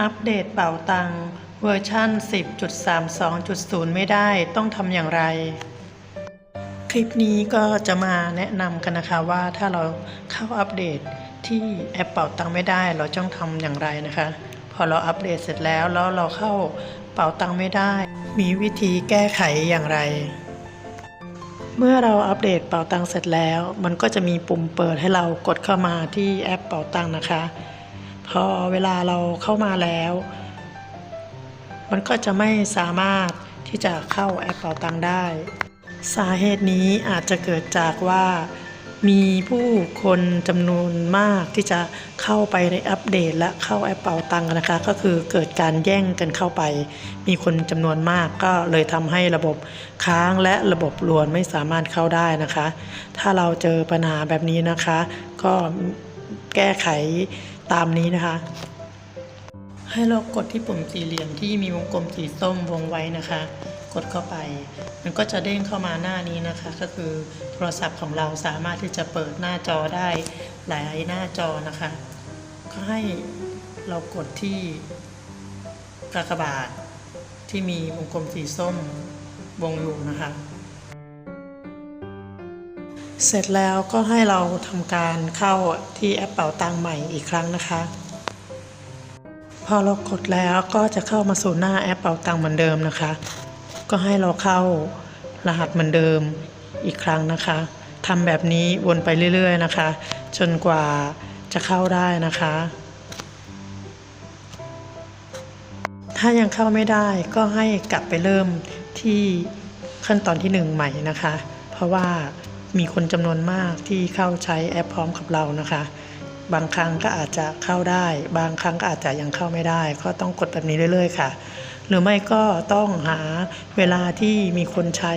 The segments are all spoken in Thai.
อัปเดตเป่าตังเวอร์ชัน10.32.0 ไม่ได้ต้องทำอย่างไร คลิปนี้ก็จะมาแนะนำกันนะคะว่าถ้าเราเข้าอัปเดตที่แอปเป่าตังไม่ได้เราต้องทำอย่างไรนะคะ พอเราอัปเดตเสร็จแล้วแล้วเราเข้าเป่าตังไม่ได้ มีวิธีแก้ไขอย่างไร เมื่อเราอัปเดตเป่าตังเสร็จแล้ว มันก็จะมีปุ่มเปิดให้เรากดเข้ามาที่แอปเป่าตังนะคะ พอเวลาเราเข้ามาแล้ว มันก็จะไม่สามารถที่จะเข้าแอปเป่าตังได้ สาเหตุนี้อาจจะเกิดจากว่ามีผู้คนจำนวนมากที่จะเข้าไปในอัปเดตและเข้าแอปเป่าตังนะคะ ก็คือเกิดการแย่งกันเข้าไป มีคนจำนวนมากก็เลยทำให้ระบบค้างและระบบรวนไม่สามารถเข้าได้นะคะ ถ้าเราเจอปัญหาแบบนี้นะคะ ก็แก้ไข ตามนี้นะคะ ให้เรากดที่ปุ่มสี่เหลี่ยมที่มีวงกลมสีส้มวงไว้นะคะ กดเข้าไป มันก็จะเด้งเข้ามาหน้านี้นะคะ ก็คือโทรศัพท์ของเราสามารถที่จะเปิดหน้าจอได้หลายหน้าจอนะคะก็ให้เรากดที่กากบาทที่มีวงกลมสีส้มวงอยู่นะคะ เสร็จแล้วก็ให้เราทำการเข้าที่แอปเป๋าตังใหม่อีกครั้งนะคะ พอเรากดแล้วก็จะเข้ามาสู่หน้าแอปเป๋าตังเหมือนเดิมนะคะ ก็ให้เราเข้ารหัสเหมือนเดิมอีกครั้งนะคะทำแบบนี้วนไปเรื่อยๆนะคะ จนกว่าจะเข้าได้นะคะ ถ้ายังเข้าไม่ได้ก็ให้กลับไปเริ่มที่ขั้นตอนที่หนึ่งใหม่นะคะ เพราะว่า มีคนจำนวนมากที่เข้าใช้แอปพร้อมกับเรานะคะ บางครั้งก็อาจจะเข้าได้ บางครั้งก็อาจจะยังเข้าไม่ได้ ก็ต้องกดแบบนี้เรื่อยๆค่ะ หรือไม่ก็ต้องหาเวลาที่มีคนใช้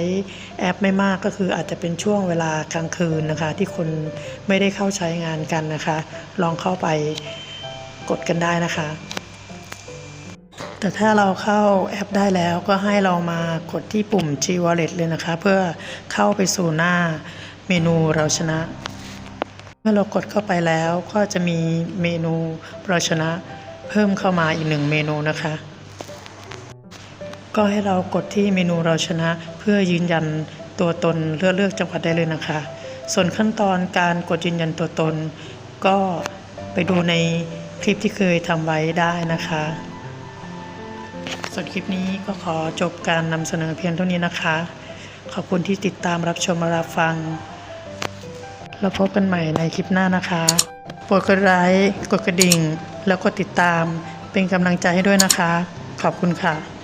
แอปไม่มากก็คืออาจจะเป็นช่วงเวลากลางคืนนะคะ ที่คนไม่ได้เข้าใช้งานกันนะคะ ลองเข้าไปกดกันได้นะคะ แต่ถ้าเราเข้าแอปได้แล้วก็ให้เรามากดที่ปุ่ม G Wallet เลยนะคะ เพื่อเข้าไปสู่หน้าเมนูเราชนะ เมื่อเรากดเข้าไปแล้วก็จะมีเมนูเราชนะ เพิ่มเข้ามาอีกหนึ่งเมนูนะคะ ก็ให้เรากดที่เมนูเราชนะ เพื่อยืนยันตัวตนเลือกเลือกจังหวัดได้เลยนะคะ ส่วนขั้นตอนการกดยืนยันตัวตน ก็ไปดูในคลิปที่เคยทำไว้ได้นะคะ ส่วนคลิปนี้ก็ขอจบการนำเสนอเพียงเท่านี้นะคะ ขอบคุณที่ติดตามรับชมรับฟัง แล้วพบกันใหม่ในคลิปหน้านะคะโปรดกดไลค์กดกระดิ่ง แล้วกดติดตามเป็นกำลังใจให้ด้วยนะคะ ขอบคุณค่ะ